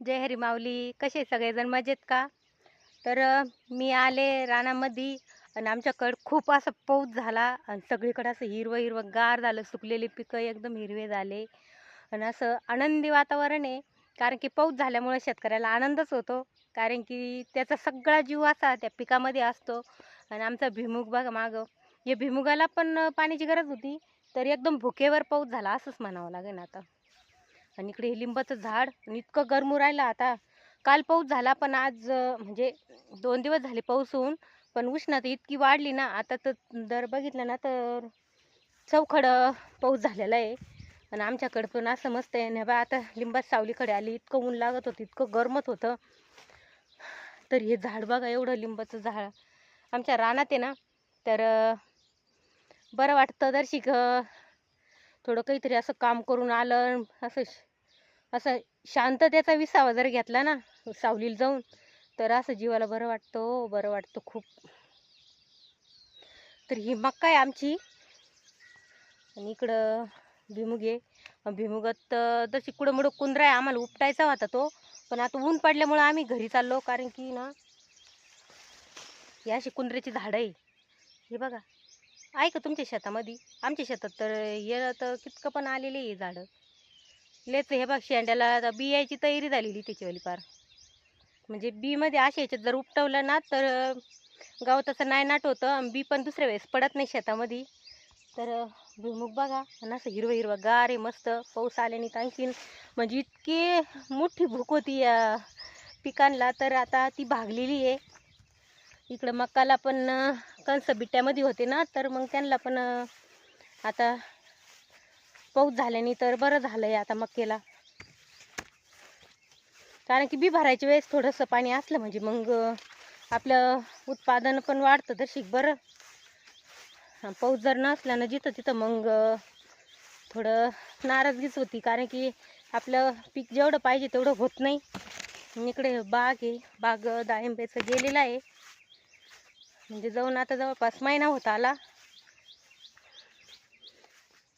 जय हरी माऊली कसे सगळेजण? मजेत का? तर मी आले रानामध्ये आणि आमच्याकडं खूप असं पाऊस झाला आणि सगळीकडं असं हिरवं हिरवं गार झालं सुकलेली पिकं एकदम हिरवे झाले. आणि असं आनंदी वातावरण आहे कारण की पाऊस झाल्यामुळे शेतकऱ्याला आनंदच होतो. कारण की त्याचा सगळा जीव असा त्या पिकामध्ये असतो आणि आमचा भिमुग बघा मागं. या भिमुगाला पण पाण्याची गरज होती तर एकदम भुकेवर पाऊस झाला असंच म्हणावं लागेल आता. आणि इकडे हे लिंबाचं झाड आणि इतकं गरमू राहिलं आता. काल पाऊस झाला पण आज म्हणजे दोन दिवस झाले पाऊस होऊन पण उष्णता इतकी वाढली ना आता तर दर बघितलं ना तर चौखड पाऊस झालेला आहे. आणि आमच्याकडं पण असं मस्त आहे ना बा आता लिंबात सावलीकडे आली इतकं ऊन लागत होतं इतकं गरमत होतं. तर हे झाड बघा एवढं लिंबाचं झाड. आमच्या रानात आहे ना तर बरं वाटतं दर्शिक थोडं काहीतरी असं काम करून आलं असं श- असं शांततेचा विसावा जर घेतला ना सावलीला जाऊन तर असं जीवाला बरं वाटतं हो, बरं वाटतं खूप. तर ही मक्का आहे आमची. आणि इकडं भिमुग आहे. भिमुगात तशी कुडं मुडं कुंदरा आहे आम्हाला उपटायचा होता तो. पण आता ऊन पडल्यामुळं आम्ही घरी चाललो कारण की ना ही अशी कुंदऱ्याची झाडं आहे. हे बघा. आहे का तुमच्या शेतामध्ये. आमच्या शेतात तर हे तर कितकं पण आलेली आहे झाडं. लेच हे बघ शेंड्याला आता बियाची तयारी झालेली त्याच्यावाली पार म्हणजे बीमध्ये अशा याच्यात जर उपटवलं ना तर गाव तसं नाही नाट होतं आणि बी पण दुसऱ्या वेळेस पडत नाही शेतामध्ये. तर भुईमुग बघा आणि असं हिरवं हिरवं गार आहे मस्त पाऊस आल्याने तर आणखीन म्हणजे इतकी मोठी भूक होती या पिकांना तर आता ती भागलेली आहे. इकडं मक्काला पण कंस कणसं बिट्ट्यामध्ये होते ना तर मग त्यांना पण आता पाऊस झाल्याने तर बरं झालं आहे आता मक्केला कारण की बी भरायच्या वेळेस थोडंसं पाणी असलं म्हणजे मग आपलं उत्पादन पण वाढतं तर शिक बरं पाऊस जर नसल्यानं ना जिथं तिथं मग थोडं नाराजगीच होती. कारण की आपलं पीक जेवढं पाहिजे तेवढं होत नाही. इकडे बाग आहे बाग अं, डाळिंब्याचं गेलेलं आहे. म्हणजे जाऊन आता जवळपास महिना होत आला.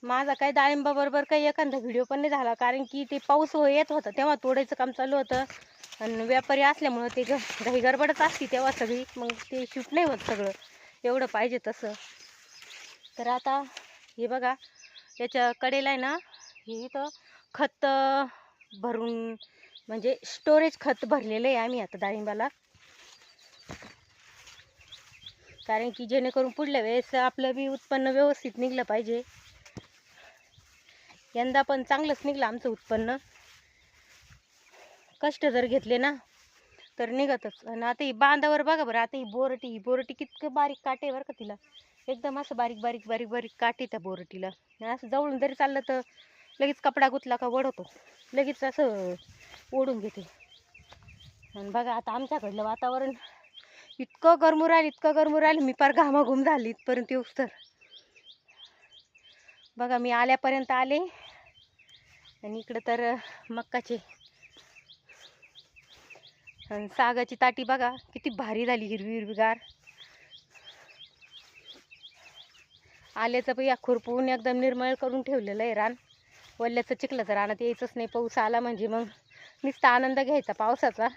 माझा काही डाळिंबाबरोबर काही एखादा व्हिडिओ पण नाही झाला. कारण की ते पाऊस हो- येत होता तेव्हा तोडायचं काम चालू होतं. आणि व्यापारी असल्यामुळं ते ग घाई गडबडच असते तेव्हा सगळी. मग ते शूट नाही होत सगळं. एवढं पाहिजे तसं. तर आता हे बघा याच्या कडेला आहे ना हे इथं खत भरून म्हणजे स्टोरेज खत भरलेलं आहे आम्ही आता डाळिंबाला. कारण की जेणेकरून पुढल्या वेळेस आपलं बी उत्पन्न व्यवस्थित निघलं पाहिजे. यंदा पण चांगलंच निघलं आमचं उत्पन्न. कष्ट जर घेतले ना तर निघतच. आणि आता ही बांधावर बघा बरं आता ही बोरटी ही बोरटी कितकं बारीक काटे बरं का तिला. एकदम असं बारीक बारीक बारीक बारीक काटे त्या बोरटीला. असं जवळून जरी चाललं तर लगेच कपडा गुतला का वडवतो लगेच असं ओढून घेते. आणि बघा आता आमच्याकडलं वातावरण इतकं गरमू राहिलं इतकं गरमू राहिलं मी पार घामाघूम झाली इथपर्यंत येऊस तर. बघा मी आल्यापर्यंत आले. आणि इकडं तर मक्काचे. आणि सागाची ताटी बघा किती भारी झाली हिरवी हिरवीगार आल्याचं पण या खुरपून एकदम निर्मळ करून ठेवलेलं आहे रान. वल्ल्याचं चिखलाचं रानात यायचंच नाही पाऊस आला म्हणजे मग नुसता आनंद घ्यायचा पावसाचा.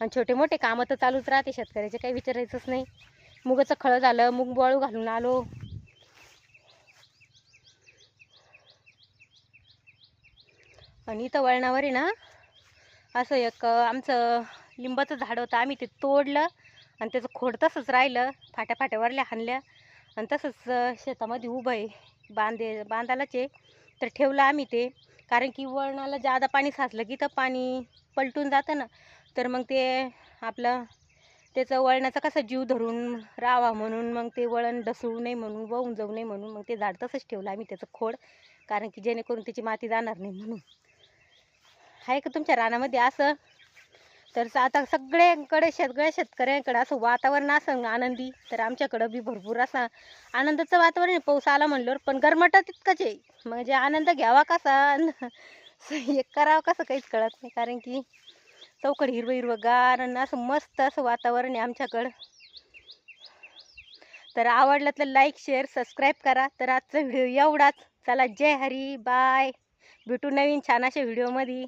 आणि छोटे मोठे कामं तर चालूच राहते शेतकऱ्याचे काही विचारायचंच नाही. मुगाचं खळं झालं मूग बळू घालून आलो. आणि इथं वळणावर आहे ना असं एक आमचं लिंबाचं झाड होतं. आम्ही ते तोडलं आणि त्याचं खोड तसंच राहिलं फाट्या फाट्यावरल्या हाणल्या. आणि तसंच शेतामध्ये उभं आहे बांधे बांधालाच आहे. तर ठेवलं आम्ही ते. कारण की वळणाला जादा पाणी साचलं की तर पाणी पलटून जातं ना. तर मग ते आपलं त्याचं वळणाचा कसा जीव धरून राहावा म्हणून मग ते वळण ढसळू नये म्हणून वाहून जाऊ नये म्हणून मग ते झाड तसंच ठेवलं आम्ही त्याचं खोड. कारण की जेणेकरून त्याची माती जाणार नाही म्हणून. आहे का तुमच्या रानामध्ये असं? तर स- आता सगळ्यांकडे सगळ्या शेतकऱ्यांकडे असं वातावरण असं आनंदी तर आमच्याकडं बी भरपूर असा आनंदाचं वातावरण आहे. पाऊस आला म्हणल्यावर पण गरमटा तितकंच आहे. म्हणजे आनंद घ्यावा कसा? अन हे करावं कसं काहीच कळत नाही. कारण की चौकड हिरवं हिरवं गार आणि असं मस्त असं वातावरण आहे आमच्याकडं. तर आवडलं तर लाईक शेअर सबस्क्राईब करा. तर आजचा व्हिडिओ एवढाच. चला जय हरी. बाय भेटू नवीन छान अशा व्हिडिओमध्ये